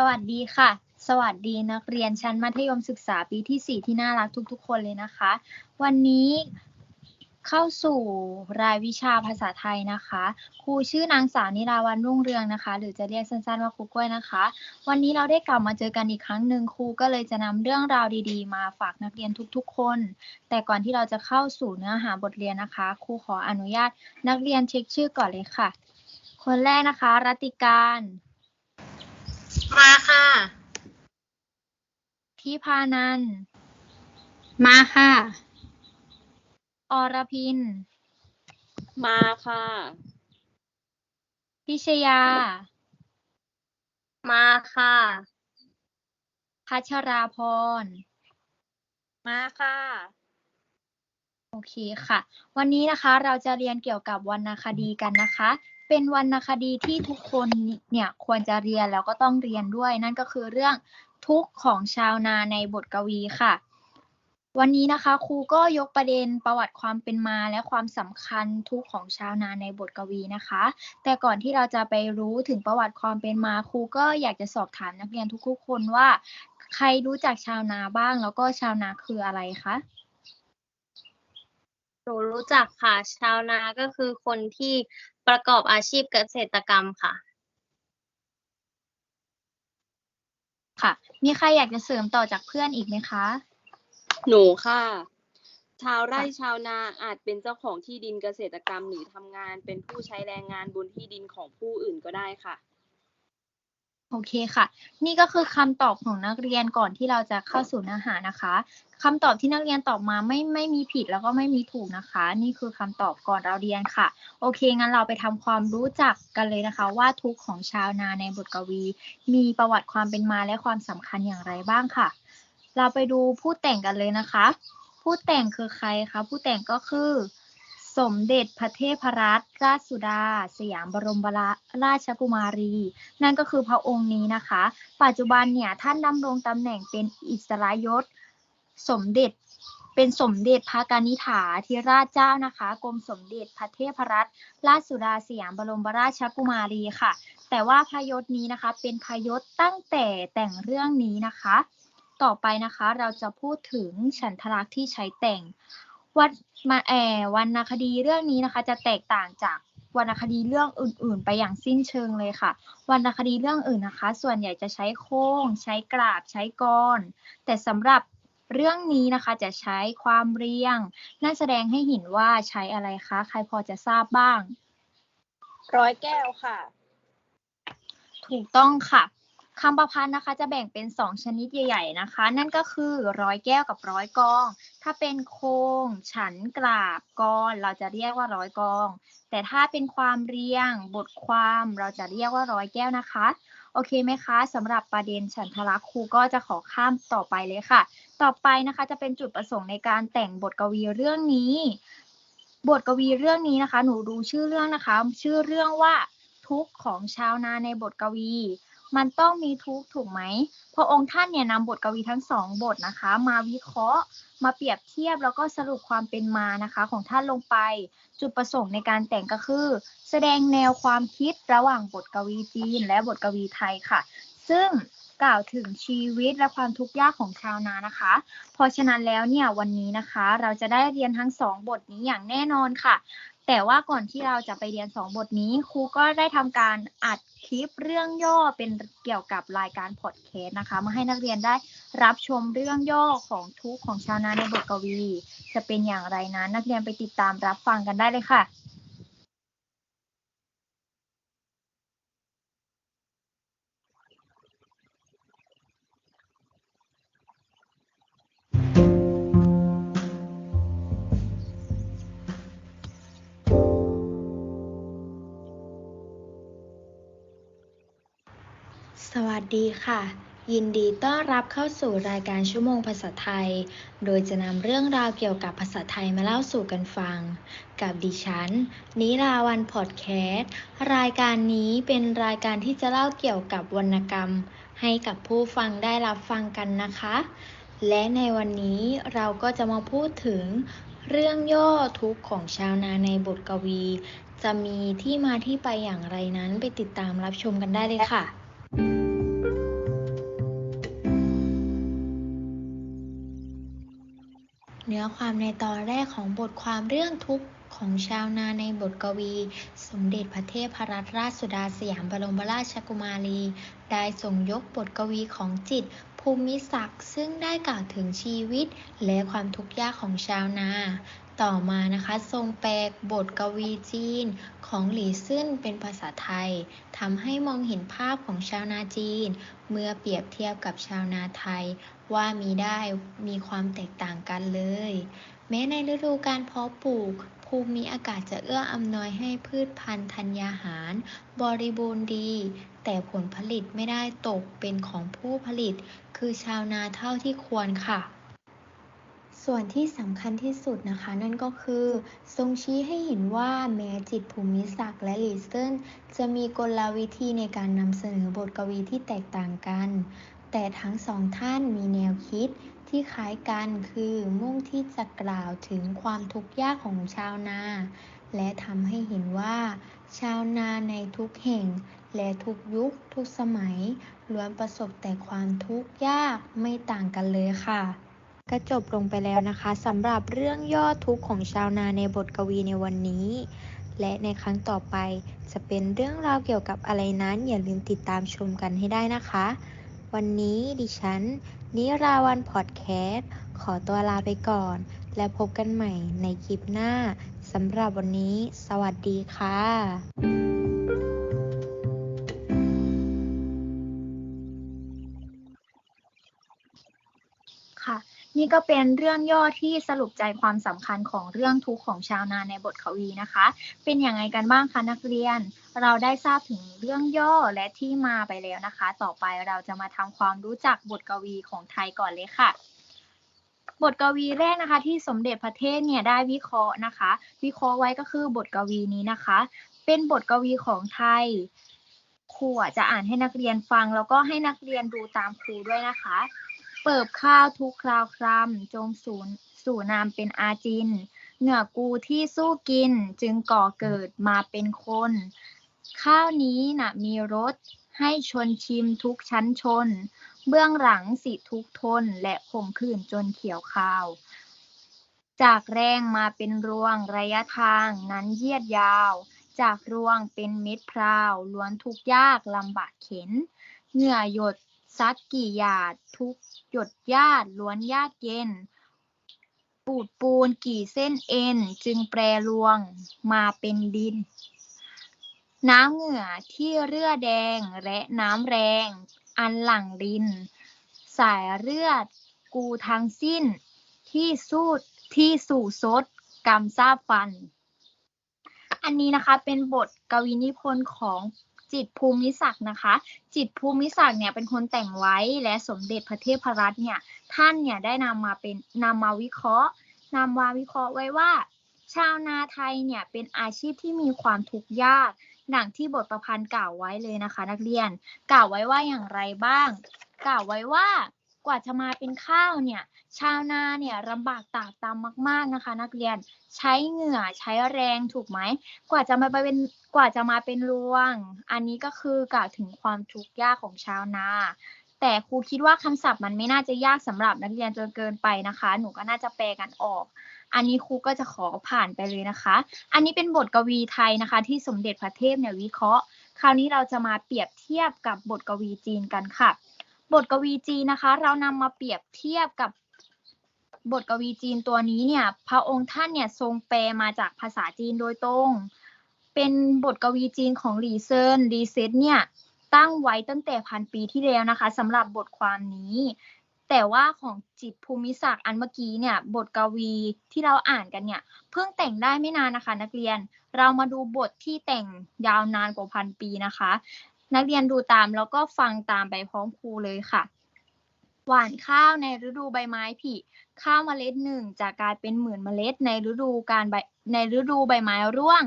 สวัสดีค่ะ สวัสดีนักเรียนชั้นมัธยมศึกษาปีที่ 4 ที่น่ารักทุก ๆ คนเลยนะคะ วันนี้เข้าสู่รายวิชาภาษาไทยนะคะ ครูชื่อนางสาวนิราวันรุ่งเรืองนะคะ หรือจะเรียกสั้นๆว่าครูกล้วยนะคะ วันนี้เราได้กลับมาเจอกันอีกครั้งหนึ่งครูก็เลยจะนำเรื่องราวดีๆ มาฝากนักเรียนทุกๆ คน แต่ก่อนที่เราจะเข้าสู่เนื้อหาบทเรียนนะคะครูขออนุญาตนักเรียนเช็คชื่อก่อนเลยค่ะ คนแรกนะคะ รัติการ มาค่ะ ทิพานันท์มาค่ะ อรพิน มาค่ะ พิชยา มาค่ะ พัชราพร มาค่ะ โอเคค่ะ วันนี้นะคะเราจะเรียนเกี่ยวกับวรรณคดีกันนะคะ เป็นวรรณคดีที่ทุกคนเนี่ยควรจะเรียนแล้วก็ต้องเรียนด้วย นั่นก็คือเรื่องทุกข์ของชาวนาในบทกวีค่ะ วันนี้นะคะครูก็ยกประเด็นประวัติความเป็นมาและความสำคัญทุกข์ของชาวนาในบทกวีนะคะ แต่ก่อนที่เราจะไปรู้ถึงประวัติความเป็นมาครูก็อยากจะสอบถามนักเรียนทุกๆคนว่า ใครรู้จักชาวนาบ้าง แล้วก็ชาวนาคืออะไรคะหนูรู้จักค่ะชาวนาก็คือคนที่ ประกอบอาชีพเกษตรกรรมค่ะ ค่ะ มีใครอยากจะเสริมต่อจากเพื่อนอีกไหมคะ หนูค่ะ ชาวไร่ค่ะชาวนาอาจเป็นเจ้าของที่ดินเกษตรกรรมหรือทำงานเป็นผู้ใช้แรงงานบนที่ดินของผู้อื่นก็ได้ค่ะ โอเคค่ะ นี่ก็คือคำตอบของนักเรียนก่อนที่เราจะเข้าสู่เนื้อหานะคะคำตอบที่นักเรียนตอบมาไม่ไม่มีผิดแล้วก็ไม่มีถูกนะคะ นี่คือคำตอบก่อนเราเรียนค่ะ โอเค งั้นเราไปทำความรู้จักกันเลยนะคะ ว่าทุกของชาวนาในบทกวี มีประวัติความเป็นมาและความสำคัญอย่างไรบ้างค่ะ เราไปดูผู้แต่งกันเลยนะคะ ผู้แต่งคือใครคะผู้แต่งก็คือ สมเด็จพระเทพรัตนราชสุดา สยามบรมราชกุมารี นั่นก็คือพระองค์นี้นะคะ ปัจจุบันเนี่ยท่านดำรงตำแหน่งเป็นอิสรยศ สมเด็จเป็นสมเด็จพระกนิษฐาธิราชเจ้านะคะกรมสมเด็จพระเทพรัตนราชสุดาสยามบรมราชกุมารีค่ะ แต่ว่าพยศนี้นะคะเป็นพยศตั้งแต่แต่งเรื่องนี้นะคะ ต่อไปนะคะเราจะพูดถึงฉันทลักษณ์ที่ใช้แต่ง วันมาแออวรรณคดีเรื่องนี้นะคะ จะแตกต่างจากวรรณคดีเรื่องอื่น ๆ ไปอย่างสิ้นเชิงเลยค่ะ วรรณคดีเรื่องอื่นนะคะ ส่วนใหญ่จะใช้โค้ง ใช้กราบ ใช้กรแต่สำหรับเรื่องนี้นะคะจะใช้ความเรียง นั่นแสดงให้เห็นว่าใช้อะไรคะ ใครพอจะทราบบ้าง ร้อยแก้วค่ะ ถูกต้องค่ะคำประพันธ์นะคะจะแบ่งเป็น 2 ชนิดใหญ่ ๆ นะคะ นั่นก็คือร้อยแก้วกับร้อยกอง ถ้าเป็นโคง ฉันกราบกรเราจะเรียกว่าร้อยกอง แต่ถ้าเป็นความเรียง บทความเราจะเรียกว่าร้อยแก้วนะคะ โอเคไหมคะสำหรับประเด็นฉันทลักษณ์ครูก็จะขอข้ามต่อไปเลยค่ะ ต่อไปนะคะจะเป็นจุดประสงค์ในการแต่งบทกวีเรื่องนี้ บทกวีเรื่องนี้นะคะ หนูดูชื่อเรื่องนะคะ ชื่อเรื่องว่าทุกข์ของชาวนาในบทกวี มันต้องมีทุกข์ถูกไหม พระองค์ท่านเนี่ยนำบทกวีทั้งสองบทนะคะ มาวิเคราะห์มาเปรียบเทียบแล้วก็สรุปความเป็นมานะคะ ของท่านลงไปจุดประสงค์ในการแต่งก็คือ แสดงแนวความคิดระหว่างบทกวีจีน และบทกวีไทยค่ะ ซึ่งกล่าวถึงชีวิตและความทุกข์ยากของชาวนานะคะ เพราะฉะนั้นแล้วเนี่ยวันนี้นะคะ เราจะได้เรียนทั้งสองบทนี้อย่างแน่นอนค่ะ แต่ว่าก่อนที่เราจะไปเรียนสองบทนี้ครูก็ได้ทำการอัด คลิปเรื่องย่อเป็นเกี่ยวกับรายการพอดแคสต์นะคะ มาให้นักเรียนได้รับชมเรื่องย่อของทุกของชาวนาในบทกวี จะเป็นอย่างไรนั้นนักเรียนไปติดตามรับฟังกันได้เลยค่ะ สวัสดีค่ะ ยินดีต้อนรับเข้าสู่รายการชั่วโมงภาษาไทย โดยจะนำเรื่องราวเกี่ยวกับภาษาไทยมาเล่าสู่กันฟัง กับดิฉัน นิราวันพอดแคสต์รายการนี้เป็นรายการที่จะเล่าเกี่ยวกับวรรณกรรม ให้กับผู้ฟังได้รับฟังกันนะคะ และในวันนี้เราก็จะมาพูดถึง เรื่องย่อทุกข์ของชาวนาในบทกวี จะมีที่มาที่ไปอย่างไรนั้นไปติดตามรับชมกันได้เลยค่ะ เนื้อความในตอนแรกของบทความเรื่องทุกข์ของชาวนาในบทกวี สมเด็จพระเทพรัตนราชสุดาสยามบรมราชกุมารี ได้ส่งยกบทกวีของจิตภูมิศักดิ์ซึ่งได้กล่าวถึงชีวิตและความทุกข์ยากของชาวนา ต่อมานะคะทรงแปลบทกวีจีนของหลี่ซึ่นเป็นภาษาไทยทำให้มองเห็นภาพของชาวนาจีน เมื่อเปรียบเทียบกับชาวนาไทย ว่ามีได้มีความแตกต่างกันเลย แม้ในฤดูการเพาะปลูกภูมิอากาศจะเอื้ออำนวยให้พืชพันธุ์ธัญญาหาร บริบูรณ์ดี แต่ผลผลิตไม่ได้ตกเป็นของผู้ผลิต คือชาวนาเท่าที่ควรค่ะ ส่วนที่สำคัญที่สุดนะคะ นั่นก็คือทรงชี้ให้เห็นว่าแม้จิตภูมิศักดิ์และหลีเซินจะมีกลวิธีในการนำเสนอบทกวีที่แตกต่างกัน แต่ทั้งสองท่านมีแนวคิดที่คล้ายกันคือมุ่งที่จะกล่าวถึงความทุกข์ยากของชาวนา และทำให้เห็นว่า ชาวนาในทุกแห่ง และทุกยุคทุกสมัยล้วนประสบแต่ความทุกข์ยากไม่ต่างกันเลยค่ะ ก็จบลงไปแล้วนะคะสำหรับเรื่องย่อทุกข์ของชาวนาในบทกวีในวันนี้ และในครั้งต่อไปจะเป็นเรื่องราวเกี่ยวกับอะไรนั้นอย่าลืมติดตามชมกันให้ได้นะคะ วันนี้ดิฉัน นิราวันพอดแคสต์ขอตัวลาไปก่อน และพบกันใหม่ในคลิปหน้าสำหรับวันนี้ สวัสดีค่ะ นี่ก็เป็นเรื่องย่อที่สรุปใจความสำคัญของเรื่องทุกข์ของชาวนาในบทกวีนะคะ เป็นอย่างไรกันบ้างคะนักเรียน เราได้ทราบถึงเรื่องย่อและที่มาไปแล้วนะคะ ต่อไปเราจะมาทำความรู้จักบทกวีของไทยก่อนเลยค่ะบทกวีแรกนะคะที่สมเด็จพระเทพเนี่ยได้วิเคราะห์นะคะ วิเคราะห์ไว้ก็คือบทกวีนี้นะคะ เป็นบทกวีของไทยครูจะอ่านให้นักเรียนฟัง แล้วก็ให้นักเรียนดูตามครูด้วยนะคะ เปิบข้าวทุกคราวครำจงสูนสู่นามเป็นอาจิน เหงื่อกูที่สู้กินจึงก่อเกิดมาเป็นคน ข้าวนี้น่ะมีรสให้ชนชิมทุกชั้นชน เบื้องหลังสิทุกทนและข่มขืนจนเขียวขาว จากแรงมาเป็นรวงระยะทางนั้นเยียดยาว จากรวงเป็นเม็ดพราวล้วนทุกยากลำบากเข็น เหงื่อหยด ซักกี่หยาด ทุกหยดญาติล้วนยากเย็น ปูดปูนกี่เส้นเอ็น จึงแปรรวงมาเป็นดิน น้ำเหงื่อที่เรือแดงและน้ำแรง อันหลั่งริน สายเลือดกูทั้งสิ้น ที่สู้ที่สู่ซดกำซาบฟัน อันนี้นะคะเป็นบทกวีนิพนธ์ของ จิตภูมิศักดิ์นะคะ จิตภูมิศักดิ์เนี่ยเป็นคนแต่งไว้และสมเด็จพระเทพรัตน์เนี่ยท่านเนี่ยได้นำมาเป็นนำมาวิเคราะห์นำมาวิเคราะห์ไว้ว่า ชาวนาไทยเนี่ยเป็นอาชีพที่มีความทุกข์ยากดังที่บทประพันธ์กล่าวไว้เลยนะคะ นักเรียน กล่าวไว้ว่าอย่างไรบ้าง กล่าวไว้ว่า กว่าจะมาเป็นข้าวเนี่ย ชาวนาเนี่ยลำบากตากตามมาก ๆนะคะ นักเรียนใช้เหงื่อใช้แรงถูกไหม กว่าจะมาเป็นกว่าจะมาเป็นรวง อันนี้ก็คือกล่าวถึงความทุกข์ยากของชาวนา แต่ครูคิดว่าคำศัพท์มันไม่น่าจะยากสำหรับนักเรียนจนเกินไปนะคะ หนูก็น่าจะแปลกันออก อันนี้ครูก็จะขอผ่านไปเลยนะคะ อันนี้เป็นบทกวีไทยนะคะ ที่สมเด็จพระเทพเนี่ยวิเคราะห์ คราวนี้เราจะมาเปรียบเทียบกับบทกวีจีนกันค่ะ บทกวีจีนนะคะ เรานำมาเปรียบเทียบกับบทกวีจีนตัวนี้เนี่ย พระองค์ท่านเนี่ยทรงแปลมาจากภาษาจีนโดยตรง เป็นบทกวีจีนของหลีเซินหลีเซตเนี่ยตั้งไว้ตั้งแต่พันปีที่แล้วนะคะสำหรับบทความนี้ แต่ว่าของจิตภูมิศักดิ์อันเมื่อกี้เนี่ยบทกวีที่เราอ่านกันเนี่ยเพิ่งแต่งได้ไม่นานนะคะนักเรียน เรามาดูบทที่แต่งยาวนานกว่าพันปีนะคะ นักเรียนดูตามแล้วก็ฟังตามไปพร้อมครูเลยค่ะ หว่านข้าวในฤดูใบไม้ผลิข้าวเมล็ดหนึ่งจะกลายเป็นหมื่นเมล็ดในฤดูการใบในฤดูใบไม้ร่วง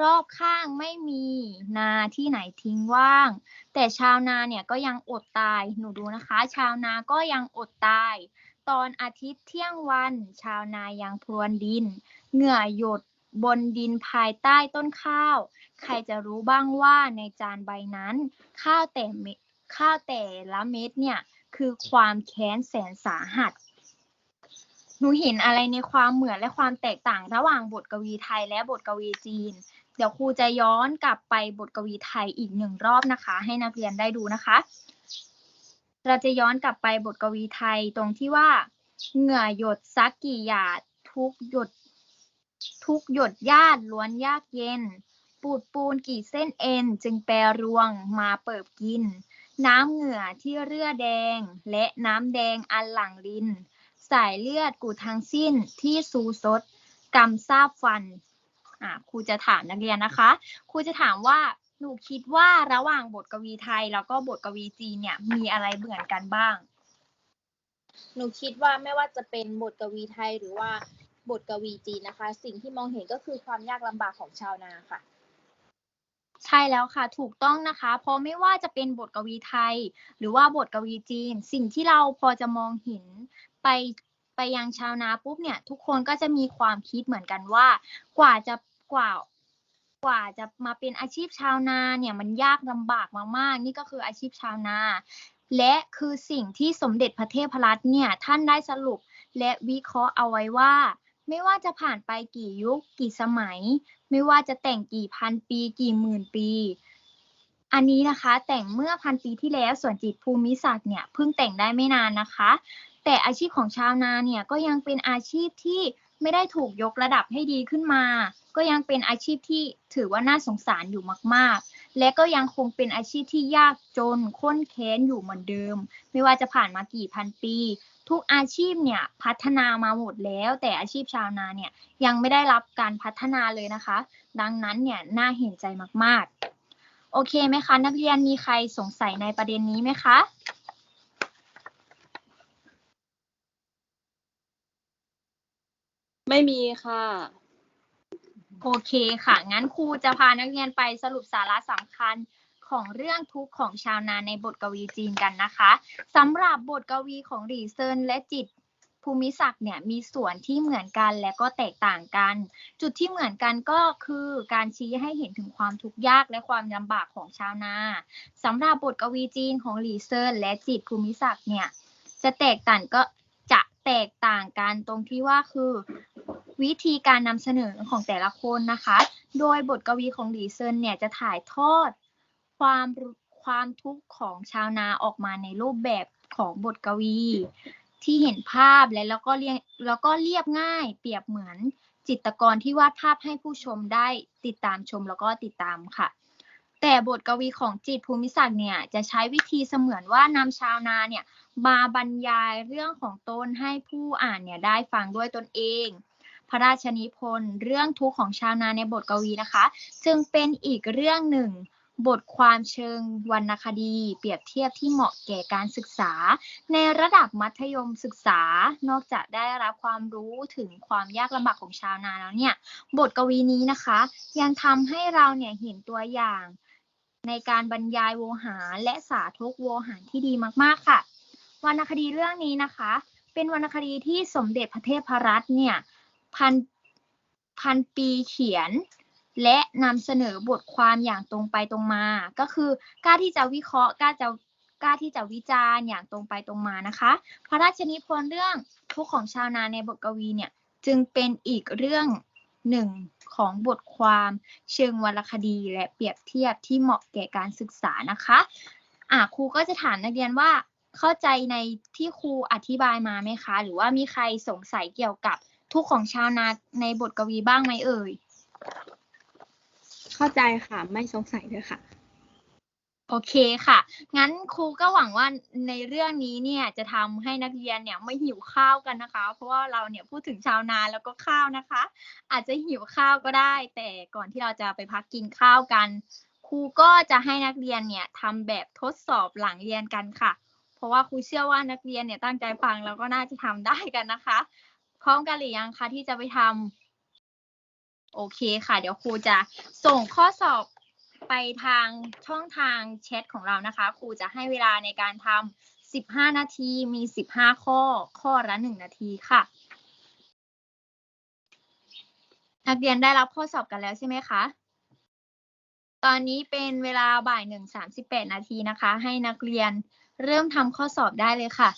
รอบข้างไม่มีนาที่ไหนทิ้งว่าง แต่ชาวนาเนี่ยก็ยังอดตายหนูดูนะคะ ชาวนาก็ยังอดตาย ตอนอาทิตย์เที่ยงวัน ชาวนายังพรวนดิน เหงื่อหยดบนดินภายใต้ต้นข้าว ใครจะรู้บ้างว่าในจานใบนั้น ข้าวแต่เม็ดข้าวแต่ละเม็ดเนี่ย คือความแค้นแสนสาหัส หนูเห็นอะไรในความเหมือนและความแตกต่างระหว่างบทกวีไทยและบทกวีจีน เดี๋ยวครูจะย้อนกลับไปบทกวีไทยอีกหนึ่งรอบนะคะ ให้นักเรียนได้ดูนะคะ เราจะย้อนกลับไปบทกวีไทยตรงที่ว่า เหงื่อหยดซักกี่หยาดทุกหยดทุกหยดญาติล้วนยากเย็น ปูดปูนกี่เส้นเอ็นจึงแปรรวงมาเปิบกิน น้ำเหงื่อที่เรือแดง และน้ำแดงอันหลั่งลิน สายเลือดกูทั้งสิ้นที่สูซดกำซาบฟันอ่าครูจะถามนักเรียนนะคะ ครูจะถามว่าหนูคิดว่าระหว่างบทกวีไทยแล้วก็บทกวีจีนเนี่ยมีอะไรเหมือนกันบ้าง หนูคิดว่าไม่ว่าจะเป็นบทกวีไทยหรือว่าบทกวีจีนนะคะ สิ่งที่มองเห็นก็คือความยากลำบากของชาวนาค่ะ ใช่แล้วค่ะถูกต้องนะคะ เพราะไม่ว่าจะเป็นบทกวีไทย หรือว่าบทกวีจีน สิ่งที่เราพอจะมองเห็นไปไปยังชาวนาปุ๊บเนี่ยทุกคนก็จะมีความคิดเหมือนกันว่า กว่าจะกว่ากว่าจะมาเป็นอาชีพชาวนาเนี่ยมันยากลำบากมากๆ นี่ก็คืออาชีพชาวนา และคือสิ่งที่สมเด็จพระเทพรัตน์เนี่ยท่านได้สรุปและวิเคราะห์เอาไว้ว่า ไม่ว่าจะผ่านไปกี่ยุคกี่สมัย ไม่ว่าจะแต่งกี่พันปีกี่หมื่นปี อันนี้นะคะแต่งเมื่อพันปีที่แล้วส่วนจิตภูมิศักดิ์เนี่ยเพิ่งแต่งได้ไม่นานนะคะ แต่อาชีพของชาวนาเนี่ยก็ยังเป็นอาชีพที่ไม่ได้ถูกยกระดับให้ดีขึ้นมา ก็ยังเป็นอาชีพที่ถือว่าน่าสงสารอยู่มาก ๆ และก็ยังคงเป็นอาชีพที่ยากจนข้นแค้นอยู่เหมือนเดิม ไม่ว่าจะผ่านมากี่พันปี ทุกอาชีพเนี่ยพัฒนามาหมดแล้ว แต่อาชีพชาวนาเนี่ยยังไม่ได้รับการพัฒนาเลยนะคะ ดังนั้นเนี่ยน่าเห็นใจมากๆ โอเคไหมคะ นักเรียนมีใครสงสัยในประเด็นนี้ไหมคะไม่มีค่ะ โอเคค่ะ งั้นครูจะพานักเรียนไปสรุปสาระสำคัญของเรื่องทุกข์ของชาวนาในบทกวีจีนกันนะคะสำหรับบทกวีของหลีเซินและจิตภูมิศักดิ์เนี่ยมีส่วนที่เหมือนกันและก็แตกต่างกัน จุดที่เหมือนกันก็คือการชี้ให้เห็นถึงความทุกข์ยากและความลำบากของชาวนาสำหรับบทกวีจีนของหลีเซินและจิตภูมิศักดิ์เนี่ยจะแตกต่างก็จะแตกต่างกันตรงที่ว่าคือ วิธีการนำเสนอของแต่ละคนนะคะ โดยบทกวีของหลีเซินเนี่ยจะถ่ายทอดความความทุกข์ของชาวนาออกมาในรูปแบบของบทกวี ที่เห็นภาพและแล้วก็เรียงแล้วก็เรียบง่าย เปรียบเหมือนจิตรกรที่วาดภาพให้ผู้ชมได้ติดตามชมแล้วก็ติดตามค่ะ แต่บทกวีของจิตภูมิศักดิ์เนี่ยจะใช้วิธีเสมือนว่านำชาวนาเนี่ยมาบรรยายเรื่องของตนให้ผู้อ่านเนี่ยได้ฟังด้วยตนเอง พระราชนิพนธ์เรื่องทุกข์ของชาวนาในบทกวีนะคะ จึงเป็นอีกเรื่องหนึ่ง บทความเชิงวรรณคดี เปรียบเทียบที่เหมาะแก่การศึกษา ในระดับมัธยมศึกษา นอกจากได้รับความรู้ถึงความยากลำบากของชาวนาแล้วเนี่ย บทกวีนี้นะคะ ยังทำให้เราเนี่ยเห็นตัวอย่างในการบรรยายโวหารและสาธกโวหารที่ดีมากๆค่ะ วรรณคดีเรื่องนี้นะคะ เป็นวรรณคดีที่สมเด็จพระเทพรัตน์เนี่ย พันพันปีเขียน และนำเสนอบทความอย่างตรงไปตรงมา ก็คือกล้าที่จะวิเคราะห์กล้าจะกล้าที่จะวิจารณ์อย่างตรงไปตรงมานะคะ พระราชนิพนธ์เรื่องทุกของชาวนาในบทกวีเนี่ยจึงเป็นอีกเรื่องหนึ่งของบทความเชิงวรรณคดี และเปรียบเทียบที่เหมาะแก่การศึกษานะคะอะครูก็จะถามนักเรียนว่าเข้าใจในที่ครูอธิบายมาไหมคะ หรือว่ามีใครสงสัยเกี่ยวกับ ทุกข์ของชาวนาในบทกวีบ้างไหมเอ่ย เข้าใจค่ะไม่สงสัยเลยค่ะ โอเคค่ะ งั้นครูก็หวังว่าในเรื่องนี้เนี่ยจะทำให้นักเรียนเนี่ยไม่หิวข้าวกันนะคะ เพราะว่าเราเนี่ยพูดถึงชาวนาแล้วก็ข้าวนะคะ อาจจะหิวข้าวก็ได้ แต่ก่อนที่เราจะไปพักกินข้าวกัน ครูก็จะให้นักเรียนเนี่ยทำแบบทดสอบหลังเรียนกันค่ะ เพราะว่าครูเชื่อว่านักเรียนเนี่ยตั้งใจฟังแล้วก็น่าจะทำได้กันนะคะ พร้อมกันหรือยังคะที่จะไปทำโอเคค่ะ เดี๋ยวครูจะส่งข้อสอบไปทางช่องทางแชทของเรานะคะ ครูจะให้เวลาในการทำ15 นาทีมี 15 ข้อ ข้อละ 1 นาทีค่ะ นักเรียนได้รับข้อสอบกันแล้วใช่ไหมคะ ตอนนี้เป็นเวลาบ่ายหนึ่งสามสิบแปดนาทีนะคะ ให้นักเรียนเริ่มทำข้อสอบได้เลยค่ะ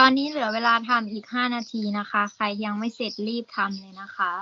ตอนนี้เหลือเวลาทำอีกห้านาทีนะคะ ใครยังไม่เสร็จรีบทำเลยนะคะ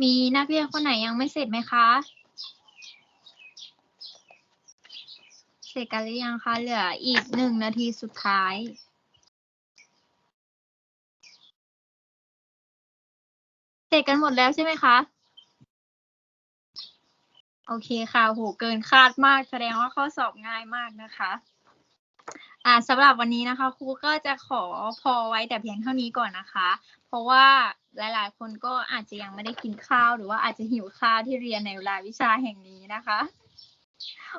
มีนักเรียนคนไหนยังไม่เสร็จไหมคะ เสร็จกันหรือยังคะ เหลืออีกหนึ่งนาทีสุดท้ายเสร็จกันหมดแล้วใช่ไหมคะ โอเคค่ะ โห เกินคาดมาก แสดงว่าข้อสอบง่ายมากนะคะ อ่าสำหรับวันนี้นะคะครูก็จะขอพอไว้แต่เพียงเท่านี้ก่อนนะคะ เพราะว่าหลาย ๆ คนก็อาจจะยังไม่ได้กินข้าว หรือว่าอาจจะหิวข้าวที่เรียนในเวลาวิชาแห่งนี้นะคะ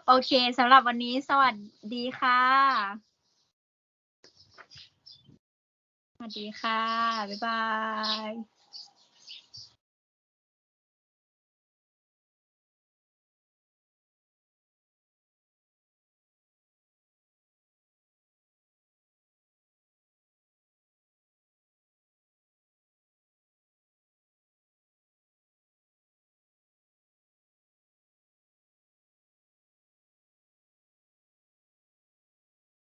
โอเคสำหรับวันนี้สวัสดีค่ะ สวัสดีค่ะ บ๊ายบาย